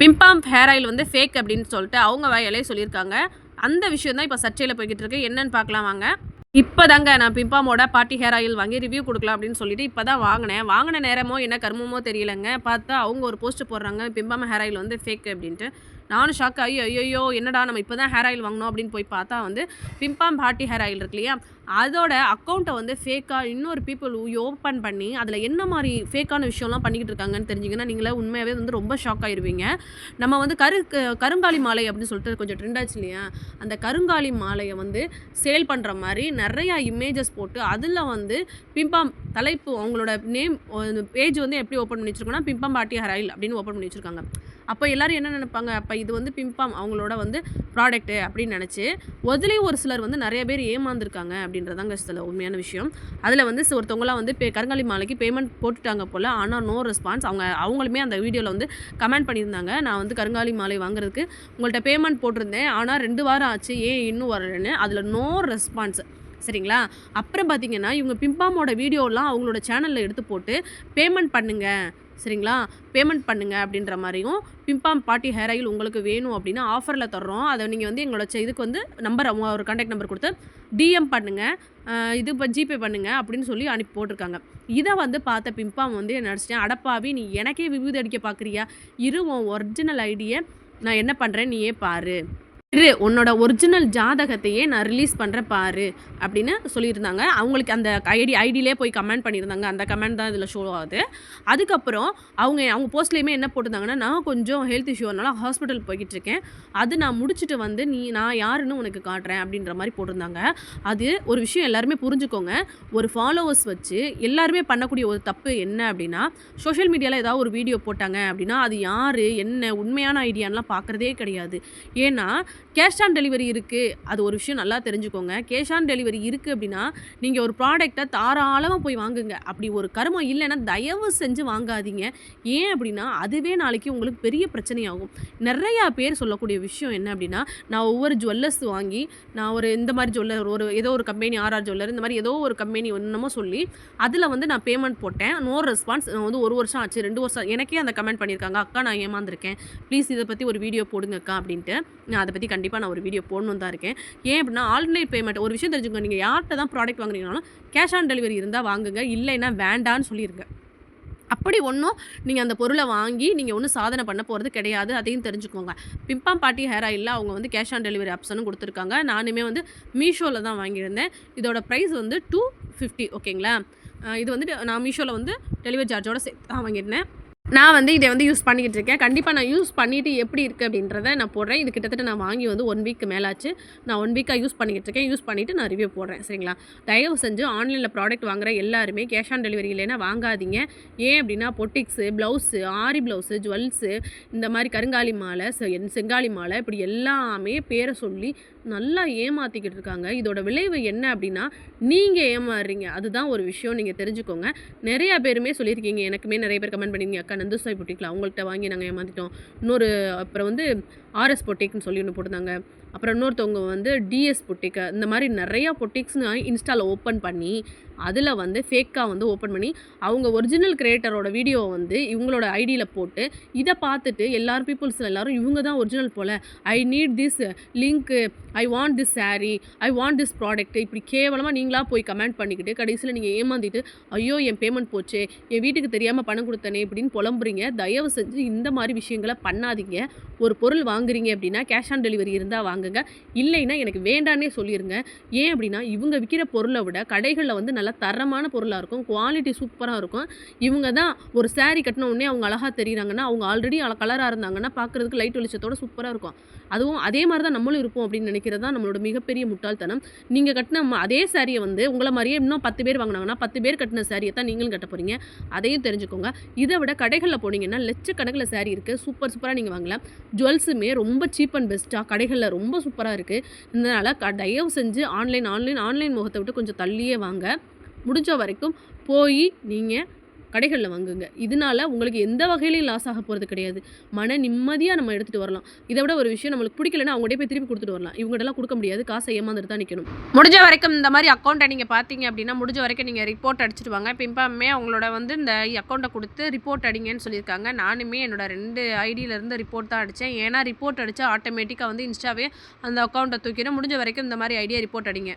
பிம்பாம் hair oil வந்து fake அப்படின்னு சொல்லிட்டு அவங்க வாயாலே சொல்லியிருக்காங்க. அந்த விஷயம் தான் இப்போ சர்ச்சையில் போய்கிட்டு இருக்கு என்னன்னு பார்க்கலாம் வாங்க. இப்போ தாங்க நான் பிம்பாமோட பார்ட்டி ஹேர் ஆயில் வாங்கி ரிவ்யூ கொடுக்கலாம் அப்படின்னு சொல்லிட்டு இப்போ தான் வாங்கினேன். வாங்கின நேரமோ என்ன கர்மமோ தெரியலங்க. பார்த்தா அவங்க ஒரு போஸ்ட் போடுறாங்க. பிம்பாம் ஹேர் ஆயில் வந்து ஃபேக் அப்படின்ட்டு. நானும் ஷாக் ஆகி ஐயோ என்னடா நம்ம இப்போ தான் ஹேர் ஆயில் வாங்கினோம் அப்படின்னு போய் பார்த்தா வந்து பிம்பாம் பாட்டி ஹேர் ஆயில் இருக்கு இல்லையா? அதோட அக்கௌண்ட்டை வந்து ஃபேக்காக இன்னொரு பீப்புள் ஓப்பன் பண்ணி அதில் என்ன மாதிரி ஃபேக்கான விஷயம்லாம் பண்ணிக்கிட்டு இருக்காங்கன்னு தெரிஞ்சிங்கன்னா நீங்களே உண்மையாகவே வந்து ரொம்ப ஷாக் ஆயிருவீங்க. நம்ம வந்து கரு கருங்காலி மாலை அப்படின்னு சொல்லிட்டு கொஞ்சம் ட்ரெண்ட் ஆச்சு இல்லையா? அந்த கருங்காலி மாலையை வந்து சேல் பண்ணுற மாதிரி நிறையா இமேஜஸ் போட்டு அதில் வந்து பிம்பாம் தலைப்பு அவங்களோட நேம் பேஜ் வந்து எப்படி ஓப்பன் பண்ணி வச்சுருக்கோன்னா பிம்பாம் பாட்டி ஹேர் ஆயில் அப்படின்னு ஓப்பன் பண்ணி வச்சிருக்காங்க. அப்போ எல்லாரும் என்ன நினைப்பாங்க? அப்போ இது வந்து பிம்பாம் அவங்களோட வந்து ப்ராடக்ட்டு அப்படின்னு நினச்சி அதுலேயும் ஒரு சிலர் வந்து நிறைய பேர் ஏமாந்துருக்காங்க அப்படின்றதாங்க சில உண்மையான விஷயம். அதில் வந்து ஒருத்தவங்களாம் வந்து பே கருங்காலி மாலைக்கு பேமெண்ட் போட்டுட்டாங்க போல் ஆனால் நோ ரெஸ்பான்ஸ் அவங்க அவங்களுமே அந்த வீடியோவில் வந்து கமெண்ட் பண்ணியிருந்தாங்க. நான் வந்து கருங்காலி மாலை வாங்குறதுக்கு உங்கள்கிட்ட பேமெண்ட் போட்டிருந்தேன். ஆனால் ரெண்டு வாரம் ஆச்சு ஏன் இன்னும் வரலன்னு. அதில் நோ ரெஸ்பான்ஸ் சரிங்களா? அப்புறம் பார்த்தீங்கன்னா இவங்க பிம்பாமோட வீடியோலாம் அவங்களோட சேனலில் எடுத்து போட்டு பேமெண்ட் பண்ணுங்கள் சரிங்களா? பேமெண்ட் பண்ணுங்கள் அப்படின்ற மாதிரியும் பிம்பாம் பாட்டி ஹேர் ஆயில் உங்களுக்கு வேணும் அப்படின்னா ஆஃபரில் தர்றோம். அதை நீங்கள் வந்து எங்களோட இதுக்கு வந்து நம்பர் ஒரு கான்டாக்ட் நம்பர் கொடுத்து டிஎம் பண்ணுங்கள் இது இப்போ ஜிபே பண்ணுங்கள் அப்படின்னு சொல்லி அனுப்பி போட்டிருக்காங்க. இதை வந்து பார்த்த பிம்பாம் வந்து என்ன நடிச்சிட்டேன் அடப்பாவி நீ எனக்கே விபூதி அடிக்க பார்க்குறியா இரு உன் ஒரிஜினல் ஐடியை நான் என்ன பண்ணுறேன் நீயே பாரு. இரு உன்னோட ஒரிஜினல் ஜாதகத்தையே நான் ரிலீஸ் பண்ணுறேன் பாரு அப்படின்னு சொல்லியிருந்தாங்க. அவங்களுக்கு அந்த ஐடி ஐடியிலே போய் கமெண்ட் பண்ணியிருந்தாங்க. அந்த கமெண்ட் தான் இதில் ஷோ ஆகுது. அதுக்கப்புறம் அவங்க அவங்க போஸ்ட்லேயுமே என்ன போட்டிருந்தாங்கன்னா நான் கொஞ்சம் ஹெல்த் இஷ்யூனால ஹாஸ்பிட்டல் போய்கிட்டு இருக்கேன் அது நான் முடிச்சுட்டு வந்து நீ நான் யாருன்னு உனக்கு காட்டுறேன் அப்படின்ற மாதிரி போட்டிருந்தாங்க. அது ஒரு விஷயம் எல்லாருமே புரிஞ்சுக்கோங்க. ஒரு ஃபாலோவர்ஸ் வச்சு எல்லாருமே பண்ணக்கூடிய ஒரு தப்பு என்ன அப்படின்னா சோஷியல் மீடியாவில் ஏதாவது ஒரு வீடியோ போட்டாங்க அப்படின்னா அது யார் என்ன உண்மையான ஐடியான்லாம் பார்க்குறதே கிடையாது. ஏன்னா கேஷ் ஆன் டெலிவரி இருக்குது அது ஒரு விஷயம் நல்லா தெரிஞ்சுக்கோங்க. கேஷ் ஆன் டெலிவரி இருக்குது அப்படின்னா நீங்கள் ஒரு ப்ராடக்டை தாராளமாக போய் வாங்குங்க. அப்படி ஒரு கருமம் இல்லைன்னா தயவு செஞ்சு வாங்காதீங்க. ஏன் அப்படின்னா அதுவே நாளைக்கு உங்களுக்கு பெரிய பிரச்சனையாகும். நிறையா பேர் சொல்லக்கூடிய விஷயம் என்ன அப்படின்னா நான் ஒவ்வொரு ஜுவல்லர்ஸ் வாங்கி நான் ஒரு இந்த மாதிரி ஜுவல்லர் ஒரு ஏதோ ஒரு கம்பெனி ஆர்ஆர் ஜுவல்லர் இந்த மாதிரி ஏதோ ஒரு கம்பெனி என்னமோ சொல்லி அதில் வந்து நான் பேமெண்ட் போட்டேன். நோ ரெஸ்பான்ஸ் நான் வந்து ஒரு வருஷம் ஆச்சு ரெண்டு வருஷம். எனக்கே அந்த கமெண்ட் பண்ணியிருக்காங்க. அக்கா நான் ஏமாந்துருக்கேன். ப்ளீஸ் இதை பற்றி ஒரு வீடியோ போடுங்கக்கா அப்படின்ட்டு. நான் அதை பற்றி கண்டிப்பாக நான் ஒரு வீடியோ போடணும் தான் இருக்கேன். ஏன் அப்படின்னா ஆன்லைன் பேமெண்ட் ஒரு விஷயம் தெரிஞ்சுக்கோங்க. நீங்கள் யார்கிட்ட தான் ப்ராடக்ட் வாங்குறீங்கனாலும் கேஷ் ஆன் டெலிவரி இருந்தால் வாங்குங்க இல்லைன்னா வேண்டான்னு சொல்லிடுங்க அப்படி ஒன்றும் நீங்கள் அந்த பொருளை வாங்கி நீங்கள் ஒன்றும் சாதனை பண்ண போகிறது கிடையாது. அதையும் தெரிஞ்சுக்கோங்க. பிம்பாம் பாட்டி ஹேர் ஆயிலில் அவங்க வந்து கேஷ் ஆன் டெலிவரி ஆப்ஷனும் கொடுத்துருக்காங்க. நானுமே வந்து மீஷோவில் தான் வாங்கியிருந்தேன். இதோட ப்ரைஸ் வந்து டூ ஃபிஃப்டி ஓகேங்களா இது வந்து நான் மீஷோவில் வந்து டெலிவரி சார்ஜோட சேர்த்து தான் வாங்கியிருந்தேன். நான் வந்து இதை வந்து யூஸ் பண்ணிக்கிட்டு இருக்கேன் கண்டிப்பாக நான் யூஸ் பண்ணிவிட்டு எப்படி இருக்குது அப்படின்றத நான் போடுறேன். இது கிட்டத்தட்ட நான் வாங்கி வந்து ஒன் வீக் மேலாச்சு. நான் ஒன் வீக்காக யூஸ் பண்ணிக்கிட்டு இருக்கேன் யூஸ் பண்ணிவிட்டு நான் ரிவ்யூ போடுறேன். சரிங்களா? தயவு செஞ்சு ஆன்லைனில் ப்ராடக்ட் வாங்குற எல்லாருமே கேஷ் ஆன் டெலிவரி இல்லைன்னா வாங்காதீங்க. ஏன் அப்படின்னா boutiques blouse aari blouse jewels இந்த மாதிரி கருங்காலி மாலை செ- செங்காலி மாலை இப்படி எல்லாமே பேரை சொல்லி நல்லா ஏமாற்றிக்கிட்டு இருக்காங்க இதோட விளைவு என்ன அப்படின்னா நீங்கள் ஏமாறுறீங்க. அதுதான் ஒரு விஷயம். நீங்கள் தெரிஞ்சுக்கோங்க. நிறையா பேருமே சொல்லியிருக்கீங்க. எனக்குமே நிறைய பேர் கமெண்ட் பண்ணியிருக்கீங்க. அக்கா நந்துசாய் பொட்டிக்கில் அவங்கள்ட்ட வாங்கி நாங்கள் ஏமாற்றிட்டோம் இன்னொரு அப்புறம் வந்து ஆர்எஸ் பொட்டிக்னு சொல்லி ஒன்று போட்டிருந்தாங்க. அப்புறம் இன்னொருத்தவங்க வந்து டிஎஸ் பொட்டிக்கு இந்த மாதிரி நிறையா பொட்டிக்ஸ்னு இன்ஸ்டாவில் ஓப்பன் பண்ணி அதில் வந்து ஃபேக்காக வந்து ஓப்பன் பண்ணி அவங்க ஒரிஜினல் கிரியேட்டரோட வீடியோவை வந்து இவங்களோட ஐடியில் போட்டு இதை பார்த்துட்டு எல்லாரும் பீப்புள்ஸ் எல்லோரும் இவங்க தான் original pole. I need this link I want this sari I want this product இப்படி கேவலமாக நீங்களாக போய் கமெண்ட் பண்ணிக்கிட்டு கடைசியில் நீங்கள் ஏமாந்திட்டு ஐயோ என் பேமெண்ட் போச்சே என் வீட்டுக்கு தெரியாமல் பணம் கொடுத்தனே இப்படின்னு புலம்புறீங்க. தயவு செஞ்சு இந்த மாதிரி விஷயங்களை பண்ணாதீங்க. ஒரு பொருள் வாங்குறீங்க அப்படின்னா கேஷ் ஆன் டெலிவரி இருந்தால் வாங்குங்க. இல்லைன்னா எனக்கு வேண்டான்னே சொல்லிடுங்க ஏன் அப்படின்னா இவங்க விற்கிற பொருளை விட கடைகளில் வந்து நல்லா தரமான பொருளாக இருக்கும் குவாலிட்டி சூப்பராக இருக்கும். இவங்க தான் ஒரு சேரீ கட்டின உடனே அவங்க அழகாக தெரியுறாங்கன்னா அவங்க ஆல்ரெடி கலராக இருந்தாங்கன்னா பார்க்குறதுக்கு லைட் வெளிச்சத்தோட சூப்பராக இருக்கும். அதுவும் அதே மாதிரி தான் நம்மளும் இருப்போம் அப்படின்னு நினைக்கிறது தான் நம்மளோட மிகப்பெரிய முட்டாள்தனம். நீங்கள் கட்டின ம- அதே சாரியை வந்து உங்களை மாதிரியே இன்னும் பத்து பேர் வாங்கினாங்கன்னா பத்து பேர் கட்டின சாரியை தான் நீங்களும் கட்ட போகிறீங்க அதையும் தெரிஞ்சுக்கோங்க. இதை விட கடைகளில் போனீங்கன்னா லட்சக்கணக்கில் saree இருக்குது சூப்பர் சூப்பராக நீங்கள் வாங்கலாம். ஜுவல்ஸுமே ரொம்ப சீப் அண்ட் பெஸ்ட்டாக கடைகளில் ரொம்ப சூப்பராக இருக்குது இதனால் க தயவு செஞ்சு ஆன்லைன் ஆன்லைன் ஆன்லைன் முகத்தை விட்டு கொஞ்சம் தள்ளியே வாங்க. முடிஞ்ச வரைக்கும் போய் நீங்கள் கடைகளில் வாங்குங்க. இதனால உங்களுக்கு எந்த வகையிலையும் லாஸ் ஆக போகிறது கிடையாது. மன நிம்மதியாக நம்ம எடுத்துகிட்டு வரலாம். இதை விட ஒரு விஷயம் நம்மளுக்கு பிடிக்கலன்னா அவங்ககிட்ட போய் திருப்பி கொடுத்துட்டு வரலாம். இவங்கள்டெல்லாம் கொடுக்க முடியாது. காசை ஏமாந்துட்டு தான் நிற்கணும் முடிஞ்ச வரைக்கும் இந்த மாதிரி அக்கௌண்ட்டை நீங்கள் பார்த்தீங்க அப்படின்னா முடிஞ்ச வரைக்கும் நீங்கள் ரிப்போர்ட் அடிச்சிட்டு வாங்க. பிம்பாமே அவங்களோட வந்து இந்த அக்கௌண்ட்டை கொடுத்து ரிப்போர்ட் அடிங்கன்னு சொல்லியிருக்காங்க. நானுமே என்னோட ரெண்டு ஐடியிலேருந்து ரிப்போர்ட் தான் அடித்தேன். ஏன்னா ரிப்போர்ட் அடித்தா ஆட்டோமேட்டிக்காக வந்து இன்ஸ்டாவே அந்த அக்கௌண்ட்டை தூக்கிடும் முடிஞ்ச வரைக்கும் இந்த மாதிரி ஐடியா ரிப்போர்ட் அடிங்க.